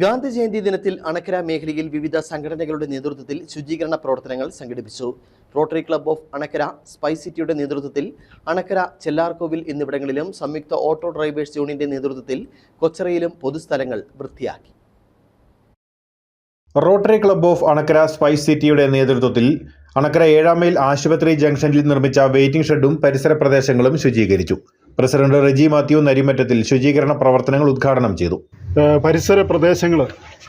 ഗാന്ധി ജയന്തി ദിനത്തിൽ അണക്കര മേഖലയിൽ വിവിധ സംഘടനകളുടെ നേതൃത്വത്തിൽ ശുചീകരണ പ്രവർത്തനങ്ങൾ സംഘടിപ്പിച്ചു. Rotary Club of Anakkara Spice സിറ്റിയുടെ നേതൃത്വത്തിൽ അണക്കര ചെല്ലാർകോവിൽ എന്നിവിടങ്ങളിലും സംയുക്ത ഓട്ടോ ഡ്രൈവേഴ്സ് യൂണിയന്റെ നേതൃത്വത്തിൽ കൊച്ചറയിലും പൊതുസ്ഥലങ്ങൾ വൃത്തിയാക്കി. Rotary Club of Anakkara Spice സിറ്റിയുടെ നേതൃത്വത്തിൽ അണക്കര ഏഴാം മൈൽ ആശുപത്രി ജംഗ്ഷനിൽ നിർമ്മിച്ച വെയിറ്റിംഗ് ഷെഡും പരിസര പ്രദേശങ്ങളും ശുചീകരിച്ചു. പ്രസിഡന്റ് റെജി മാത്യു നരിമറ്റത്തിൽ ശുചീകരണ പ്രവർത്തനങ്ങൾ ഉദ്ഘാടനം ചെയ്തു. പരിസര പ്രദേശങ്ങൾ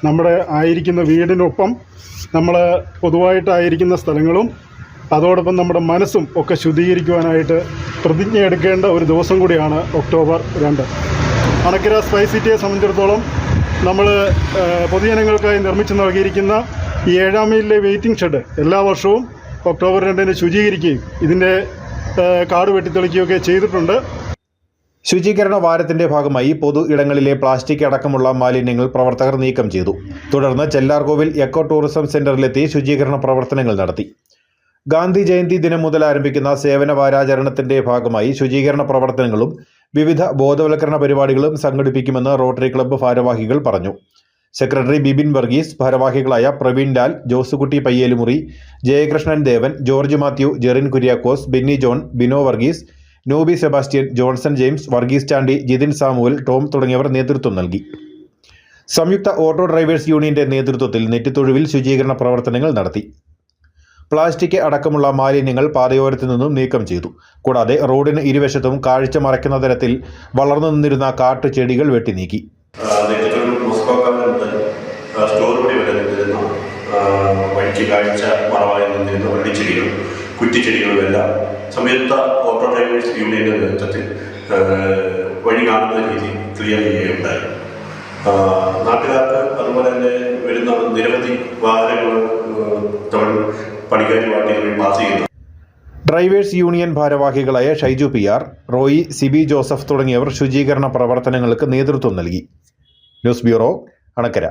നമ്മുടെ ആയിരിക്കുന്ന വീടിനൊപ്പം നമ്മൾ പൊതുവായിട്ടായിരിക്കുന്ന സ്ഥലങ്ങളും അതോടൊപ്പം നമ്മുടെ മനസ്സും ഒക്കെ ശുദ്ധീകരിക്കുവാനായിട്ട് പ്രതിജ്ഞ എടുക്കേണ്ട ഒരു ദിവസം കൂടിയാണ് ഒക്ടോബർ രണ്ട്. അണക്കര സ്പൈസ് സിറ്റിയെ സംബന്ധിച്ചിടത്തോളം നമ്മൾ പൊതുജനങ്ങൾക്കായി നിർമ്മിച്ചു നൽകിയിരിക്കുന്ന ഈ ഏഴാം മൈലിലെ വെയിറ്റിംഗ് ഷെഡ് എല്ലാ വർഷവും ഒക്ടോബർ രണ്ടിന് ശുചീകരിക്കുകയും ഇതിന്റെ കാട് വെട്ടിത്തെളിക്കുകയൊക്കെ ചെയ്തിട്ടുണ്ട്. ശുചീകരണ വാരത്തിന്റെ ഭാഗമായി പൊതു ഇടങ്ങളിലെ പ്ലാസ്റ്റിക് അടക്കമുള്ള മാലിന്യങ്ങൾ പ്രവർത്തകർ നീക്കം ചെയ്തു. തുടർന്ന് ചെല്ലാർകോവിൽ എക്കോ ടൂറിസം സെന്ററിലെത്തി ശുചീകരണ പ്രവർത്തനങ്ങൾ നടത്തി. ഗാന്ധി ജയന്തി ദിനം മുതൽ ആരംഭിക്കുന്ന സേവന വാരാചരണത്തിന്റെ ഭാഗമായി ശുചീകരണ പ്രവർത്തനങ്ങളും വിവിധ ബോധവൽക്കരണ പരിപാടികളും സംഘടിപ്പിക്കുമെന്ന് റോട്ടറി ക്ലബ്ബ് ഭാരവാഹികൾ പറഞ്ഞു. സെക്രട്ടറി ബിബിൻ വർഗീസ് ഭാരവാഹികളായ പ്രവീൺ ലാൽ ജോസുകുട്ടി പയ്യേലുമുറി ജയകൃഷ്ണൻ ദേവൻ ജോർജ് മാത്യു ജെറിൻ കുര്യാക്കോസ് ബെന്നി ജോൺ ബിനോ വർഗീസ് നോബി സെബാസ്റ്റ്യൻ ജോൺസൺ ജെയിംസ് വർഗീസ് ചാണ്ടി ജിതിൻ സാമുവൽ ടോം തുടങ്ങിയവർ നേതൃത്വം നൽകി. സംയുക്ത ഓട്ടോ ഡ്രൈവേഴ്സ് യൂണിയന്റെ നേതൃത്വത്തിൽ നെറ്റിത്തൊഴുവിൽ ശുചീകരണ പ്രവർത്തനങ്ങൾ നടത്തി. പ്ലാസ്റ്റിക് അടക്കമുള്ള മാലിന്യങ്ങൾ പാതയോരത്തു നിന്നും നീക്കം ചെയ്തു. കൂടാതെ റോഡിന് ഇരുവശത്തും കാഴ്ച മറയ്ക്കുന്ന തരത്തിൽ വളർന്നു നിന്നിരുന്ന കാട്ടുചെടികൾ വെട്ടി നീക്കി. വഴിക്ക് സംയുക്ത ഓട്ടോ ഡ്രൈവേഴ്സ് യൂണിയന്റെ നേതൃത്വത്തിൽ വഴി കാണുന്ന രീതി ക്ലിയർ ചെയ്യുകയുണ്ടായി. നാട്ടുകാർക്ക് അതുപോലെ തന്നെ വരുന്ന നിരവധി വാഹനങ്ങൾ പണിക്കാരി പാർട്ടികളിൽ പാസ് ചെയ്യുന്നു. ഡ്രൈവേഴ്സ് യൂണിയൻ ഭാരവാഹികളായ ഷൈജു പി ആർ റോയി സിബി ജോസഫ് തുടങ്ങിയവർ ശുചീകരണ പ്രവർത്തനങ്ങൾക്ക് നേതൃത്വം നൽകി. News bureau Anakkara.